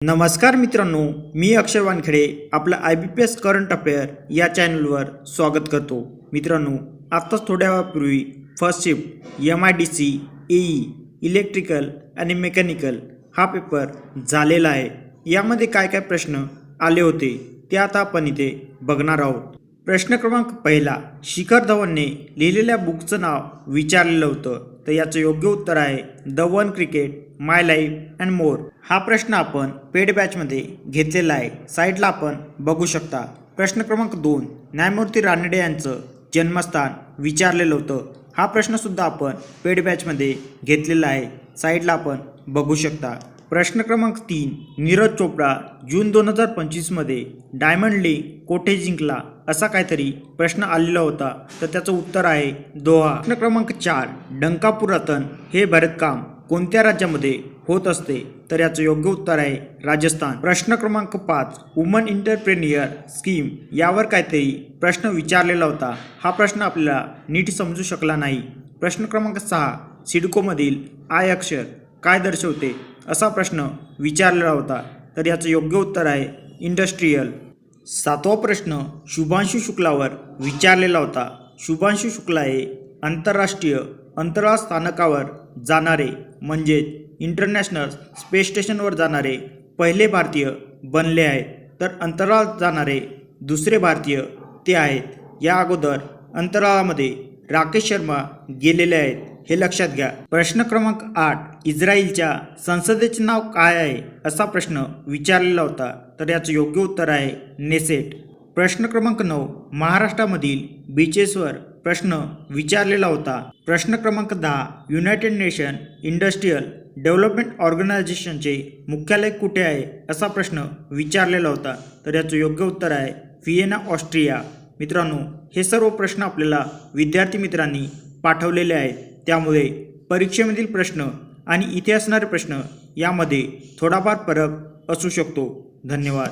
नमस्कार मित्रांनो मी अक्षय वानखेडे आपलं I B P S current affair या चॅनलवर स्वागत करतो. मित्रांनो आत्ताच थोड्या वेळापूर्वी first shift M I D C AE electrical आणि मेकॅनिकल हा पेपर झालेला आहे. यामध्ये काय काय प्रश्न आले होते ते आता आपण इथे बघणार आहोत. प्रश्न क्रमांक पहिला शिखर धवनने लिहिलेल्या बुकचं नाव विचारलेलं होतं. तर याचं योग्य उत्तर आहे the one cricket my life and more. हा प्रश्न आपण पेड बॅचमध्ये घेतलेला आहे. साईडला आपण बघू शकता. प्रश्न क्रमांक दोन न्यायमूर्ती रानडे यांचं जन्मस्थान विचारलेलं होतं. हा प्रश्नसुद्धा आपण पेड बॅचमध्ये घेतलेला आहे. साईडला आपण बघू शकता. प्रश्न क्रमांक तीन नीरज चोपडा जून दोन हजार पंचवीसमध्ये डायमंड लीग कोठे जिंकला? असा काहीतरी प्रश्न आलेला होता तर त्याचं उत्तर आहे दोहा. प्रश्न क्रमांक चार डंकापूर रतन हे भरतकाम कोणत्या राज्यामध्ये होत असते? तर याचं योग्य उत्तर आहे राजस्थान. प्रश्न क्रमांक पाच वुमन इंटरप्रेनियर स्कीम यावर काहीतरी प्रश्न विचारलेला होता. हा प्रश्न आपल्याला नीट समजू शकला नाही. प्रश्न क्रमांक सहा सिडकोमधील आय अक्षर काय दर्शवते? असा प्रश्न विचारलेला होता तर याचं योग्य उत्तर आहे इंडस्ट्रीयल. सातवा प्रश्न शुभांशु शुक्लावर विचारलेला होता शुभांशु शुक्ला हे आंतरराष्ट्रीय अंतराळ स्थानकावर जाणारे म्हणजेच इंटरनॅशनल स्पेस स्टेशनवर जाणारे पहिले भारतीय बनले आहेत तर अंतराळात जाणारे दुसरे भारतीय ते आहेत. या अगोदर अंतराळामध्ये राकेश शर्मा गेलेले आहेत. हे लक्षात घ्या. प्रश्न क्रमांक आठ इस्रायलच्या संसदेचे नाव काय आहे असा प्रश्न विचारलेला होता. तर याचं योग्य उत्तर आहे नेसेट. प्रश्न क्रमांक नऊ महाराष्ट्रामधील बीचेसवर प्रश्न विचारलेला होता. प्रश्न क्रमांक दहा युनायटेड नेशन इंडस्ट्रीयल डेव्हलपमेंट ऑर्गनायझेशनचे मुख्यालय कुठे आहे असा प्रश्न विचारलेला होता. तर याचं योग्य उत्तर आहे व्हिएना ऑस्ट्रिया. मित्रांनो हे सर्व प्रश्न आपल्याला विद्यार्थी मित्रांनी पाठवलेले आहेत. त्यामुळे परीक्षेमधील प्रश्न आणि इथे असणारे प्रश्न यामध्ये थोडाफार फरक असू शकतो. धन्यवाद.